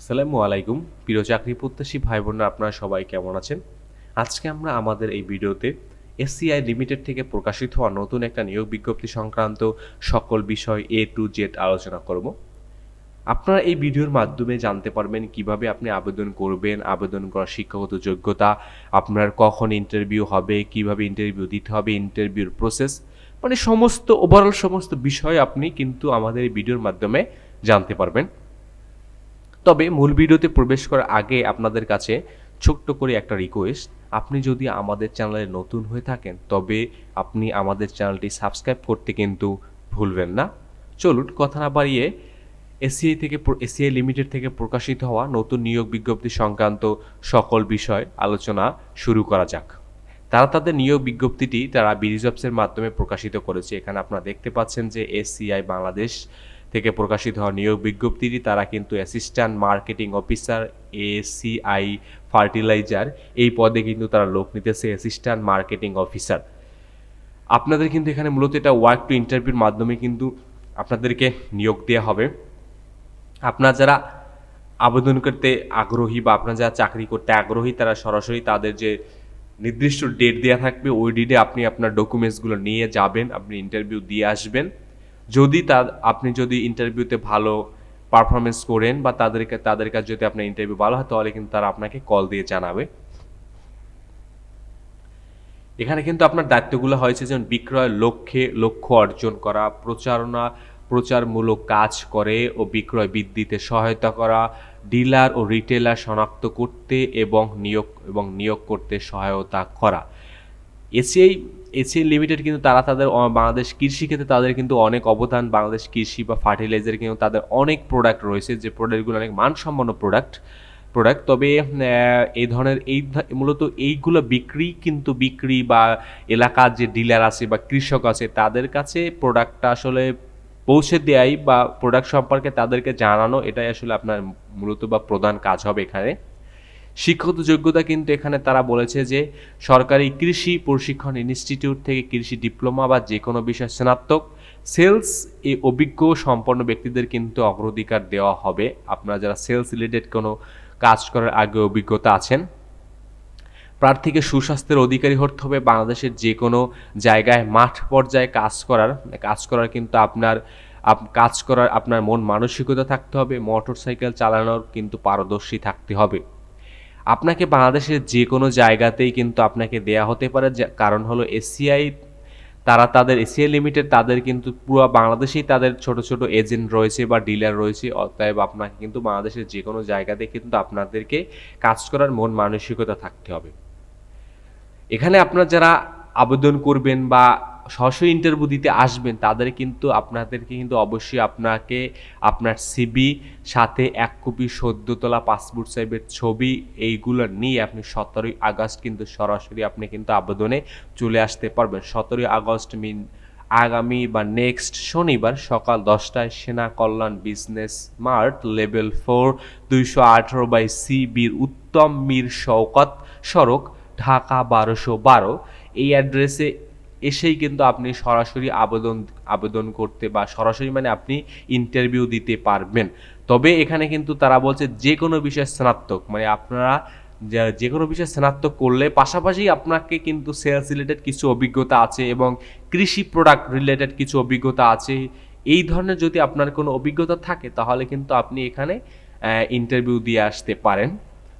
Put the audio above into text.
আসসালামু আলাইকুম। প্রিয় চাকরি প্রত্যাশী ভাই বোনরা আপনারা সবাই কেমন আছেন? আজকে আমরা আমাদের এই ভিডিওতে এসসিআই লিমিটেড থেকে প্রকাশিত হওয়া নতুন একটা নিয়োগ বিজ্ঞপ্তি সংক্রান্ত সকল বিষয় এ টু জেড আলোচনা করব। আপনারা এই ভিডিওর মাধ্যমে জানতে পারবেন কীভাবে আপনি আবেদন করবেন, আবেদন করার শিক্ষাগত যোগ্যতা, আপনার কখন ইন্টারভিউ হবে, কীভাবে ইন্টারভিউ দিতে হবে ইন্টারভিউর প্রসেস মানে সমস্ত ওভারঅল সমস্ত বিষয় আপনি কিন্তু আমাদের এই ভিডিওর মাধ্যমে জানতে পারবেন। তবে মূল ভিডিওতে প্রবেশ করার আগে আপনাদের কাছে ছোট্ট করে একটা রিকোয়েস্ট আপনি যদি আমাদের চ্যানেলে নতুন হয়ে থাকেন, তবে আপনি আমাদের চ্যানেলটি সাবস্ক্রাইব করতে কিন্তু ভুলবেন না। চলুন, কথা না বাড়িয়ে এসিআই থেকে এসিআই লিমিটেড থেকে প্রকাশিত হওয়া নতুন নিয়োগ বিজ্ঞপ্তি সংক্রান্ত সকল বিষয় আলোচনা শুরু করা যাক। তারা তাদের নিয়োগ বিজ্ঞপ্তিটি তারা বিডিজবসের মাধ্যমে প্রকাশিত করেছে। এখানে আপনারা দেখতে পাচ্ছেন যে এসিআই বাংলাদেশ থেকে প্রকাশিত হওয়া নিয়োগ বিজ্ঞপ্তিটি, তারা কিন্তু assistant marketing officer ACI fertilizer, এই পদে কিন্তু তারা লোক নিতেছে, অ্যাসিস্ট্যান্ট মার্কেটিং অফিসার। আপনাদের কিন্তু এখানে মূলত এটা ওয়ার্ক টু ইন্টারভিউর মাধ্যমে কিন্তু আপনাদেরকে নিয়োগ দেওয়া হবে। আপনার যারা আবেদন করতে আগ্রহী বা আপনার যারা চাকরি করতে আগ্রহী, তারা সরাসরি তাদের যে নির্দিষ্ট ডেট দেওয়া থাকবে, ওই ডেটে আপনি আপনার ডকুমেন্টসগুলো নিয়ে যাবেন, আপনি ইন্টারভিউ দিয়ে আসবেন। যদি তার, আপনি যদি ইন্টারভিউতে ভালো পারফরমেন্স করেন বা তাদেরকে, তাদের কাছে যদি আপনার ইন্টারভিউ ভালো হয়, তাহলে কিন্তু তারা আপনাকে কল দিয়ে জানাবে। এখানে কিন্তু আপনার দায়িত্বগুলো হয়েছে যেমন বিক্রয় লক্ষ্যে, লক্ষ্য অর্জন করা, প্রচারণা, প্রচারমূলক কাজ করে ও বিক্রয় বৃদ্ধিতে সহায়তা করা, ডিলার ও রিটেলার শনাক্ত করতে এবং নিয়োগ এবং নিয়োগ করতে সহায়তা করা। এসিআই এসিআই লিমিটেড কিন্তু তারা তাদের বাংলাদেশ কৃষি ক্ষেত্রে তাদের কিন্তু অনেক অবদান। বাংলাদেশ কৃষি বা ফার্টিলাইজার কিন্তু তাদের অনেক প্রোডাক্ট রয়েছে, যে প্রোডাক্টগুলো অনেক মানসম্পন্ন প্রোডাক্ট প্রোডাক্ট তবে এই ধরনের, এই মূলত এইগুলো বিক্রি কিন্তু বিক্রি বা এলাকার যে ডিলার আছে বা কৃষক আছে, তাদের কাছে প্রোডাক্টটা আসলে পৌঁছে দেয় বা প্রোডাক্ট সম্পর্কে তাদেরকে জানানো, এটাই আসলে আপনার মূলত বা প্রধান কাজ হবে এখানে। শিক্ষাগত যোগ্যতা কিন্তু এখানে তারা বলেছে যে সরকারি কৃষি প্রশিক্ষণ ইনস্টিটিউট থেকে কৃষি ডিপ্লোমা বা যে কোনো বিষয় স্নাতক, সেলস এ অভিজ্ঞ সম্পন্ন ব্যক্তিদের কিন্তু অগ্রাধিকার দেওয়া হবে। আপনারা যারা সেলস রিলেটেড কোনো কাজ করার আগে অভিজ্ঞতা আছেন, প্রার্থীকে সুস্বাস্থ্যের অধিকারী হতে হবে। বাংলাদেশের যে কোনো জায়গায় মাঠ পর্যায়ে কাজ করার কাজ করার কিন্তু আপনার কাজ করার আপনার মন মানসিকতা থাকতে হবে। মোটর সাইকেল চালানোর কিন্তু পারদর্শী থাকতে হবে। আপনাকে বাংলাদেশের যে কোনো জায়গাতেই কিন্তু আপনাকে দেয়া হতে পারে। কারণ হলো এসিআই, তারা তাদের, এসিআই লিমিটেড তাদের কিন্তু পুরো বাংলাদেশেই তাদের ছোট ছোট এজেন্ট রয়েছে বা ডিলার রয়েছে। অতএব আপনাকে কিন্তু বাংলাদেশের যে কোনো জায়গাতে কিন্তু আপনাদেরকে কাজ করার মন মানসিকতা থাকতে হবে। এখানে আপনার যারা আবেদন করবেন বা সরাসরি ইন্টারভিউ দিতে আসবেন, তাদের কিন্তু, আপনাদেরকে কিন্তু অবশ্যই আপনাকে, আপনার সিবি সাথে এক কপি সদ্য তোলা পাসপোর্ট সাইজের ছবি এইগুলো নিয়ে আপনি সতেরোই আগস্ট কিন্তু সরাসরি আপনি কিন্তু আবেদনে চলে আসতে পারবেন। সতেরোই আগস্ট মিন আগামী বা নেক্সট শনিবার সকাল দশটায় Sena Kalyan business mart level four দুইশো আঠারো বাই সি সিবির উত্তম মীর শওকত সড়ক, ঢাকা বারোশো বারো। এই অ্যাড্রেসে এসেই কিন্তু আপনি সরাসরি আবেদন আবেদন করতে বা সরাসরি মানে আপনি ইন্টারভিউ দিতে পারবেন। তবে এখানে কিন্তু তারা বলছে যে কোনো বিষয়ে স্নাতক মানে আপনারা যে কোনো বিষয়ে স্নাতক করলে পাশাপাশি আপনাকে কিন্তু সেলস রিলেটেড কিছু অভিজ্ঞতা আছে এবং কৃষি প্রোডাক্ট রিলেটেড কিছু অভিজ্ঞতা আছে। এই ধরনের যদি আপনার কোনো অভিজ্ঞতা থাকে তাহলে কিন্তু আপনি এখানে ইন্টারভিউ দিয়ে আসতে পারেন।